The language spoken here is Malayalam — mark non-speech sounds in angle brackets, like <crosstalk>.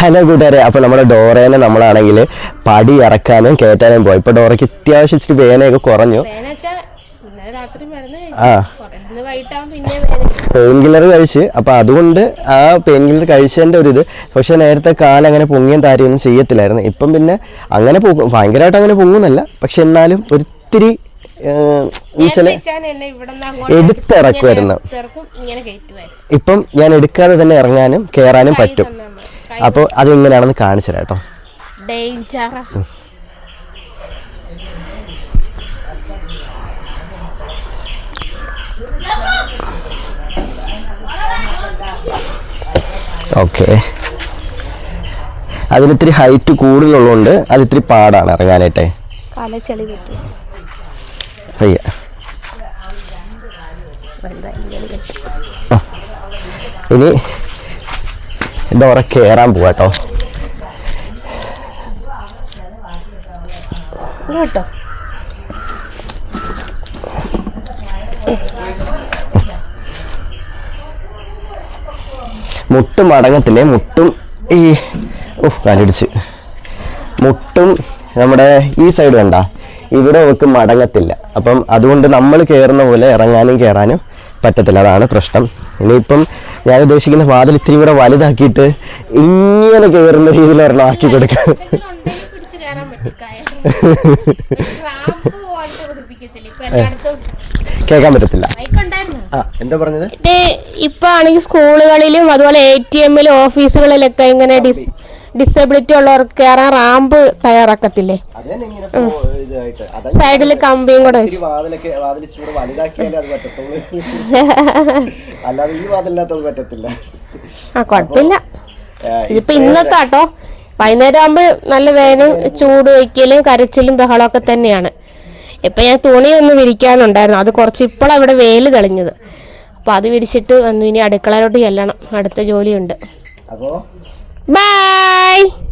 ഹലോ കൂട്ടുകാരെ അപ്പോൾ നമ്മുടെ ഡോറേനെ നമ്മളാണെങ്കിൽ പടി ഇറക്കാനും കയറ്റാനും പോയി. ഇപ്പോൾ ഡോറയ്ക്ക് അത്യാവശ്യം ഇച്ചിരി വേനയൊക്കെ കുറഞ്ഞു. ആ. പെയിൻ കില്ലർ കഴിച്ച്. അപ്പോൾ അതുകൊണ്ട് ആ പെയിൻ കില്ലർ കഴിച്ചതിന്റെ ഒരു ഇത് പക്ഷേ നേരത്തെ കാലം അങ്ങനെ പൊങ്ങിയും താരിയൊന്നും ചെയ്യത്തില്ലായിരുന്നു. ഇപ്പം പിന്നെ അങ്ങനെ പൊങ്ങും ഭയങ്കരമായിട്ട് അങ്ങനെ പൊങ്ങുന്നല്ല. പക്ഷെ എന്നാലും ഇവിടെ എടുത്തിറക്കുമായിരുന്നു ഇപ്പം ഞാൻ എടുക്കാതെ തന്നെ ഇറങ്ങാനും കയറാനും പറ്റും. അപ്പോൾ അത് എങ്ങനെയാണെന്ന് കാണിച്ചു തരാം കേട്ടോ. Dangerous okay. അതിനിത്തിരി ഹൈറ്റ് കൂടുതലുള്ളതുകൊണ്ട് അത് ഇത്തിരി പാടാണ് ഇറങ്ങാനായിട്ടെ. പയ്യ ഇനി ഡോറ കയറാൻ പോവാട്ടോ കേട്ടോ മുട്ടും അടങ്ങത്തില്ലേ മുട്ടും ഈ ഓഹ് കാലിടിച്ച്. മുട്ടും നമ്മുടെ ഈ സൈഡ് കണ്ട ഇവിടെ നമുക്ക് മടങ്ങത്തില്ല. അപ്പം അതുകൊണ്ട് നമ്മൾ കയറുന്ന പോലെ ഇറങ്ങാനും കയറാനും പറ്റത്തില്ല. അതാണ് പ്രശ്നം. ഇനിയിപ്പം ഞാൻ ഉദ്ദേശിക്കുന്ന വാതിൽ ഇത്തിരി കൂടെ വലുതാക്കിയിട്ട് ഇങ്ങനെ കയറുന്ന രീതിയിൽ ഒരെണ്ണം ആക്കി കൊടുക്കാം കേൾക്കാൻ പറ്റത്തില്ല. ബൈക്ക് ഉണ്ടായിരുന്നു ആ എന്താ പറഞ്ഞത്? ഇപ്പൊ ആണെങ്കിൽ സ്കൂളുകളിലും അതുപോലെ എ ടി എമ്മിലും ഓഫീസുകളിലൊക്കെ ഇങ്ങനെ ഡിസ് ഡിസബിലിറ്റി ഉള്ളവർക്ക് കയറാൻ റാമ്പ് തയ്യാറാക്കത്തില്ലേ? സൈഡിൽ കമ്പിയും കൂടെ <laughs> അല്ലാതെ ഈ പറ്റത്തില്ല. ആ കുഴപ്പമില്ല ഇതിപ്പോ ഇന്നത്തെ കേട്ടോ വൈകുന്നേരം ആകുമ്പോൾ നല്ല വേനും ചൂട് വയ്ക്കലും കരച്ചിലും ബഹളമൊക്കെ തന്നെയാണ്. ഇപ്പൊ ഞാൻ തുണി ഒന്ന് വിരിക്കാനുണ്ടായിരുന്നു. അത് കുറച്ച് ഇപ്പോൾ അവിടെ വെയിൽ തെളിഞ്ഞത്. അപ്പോൾ അത് വിരിച്ചിട്ട് ഒന്ന് ഇനി അടുക്കളയിലോട്ട് ചെല്ലണം. അടുത്ത ജോലിയുണ്ട്. അപ്പോ? Bye!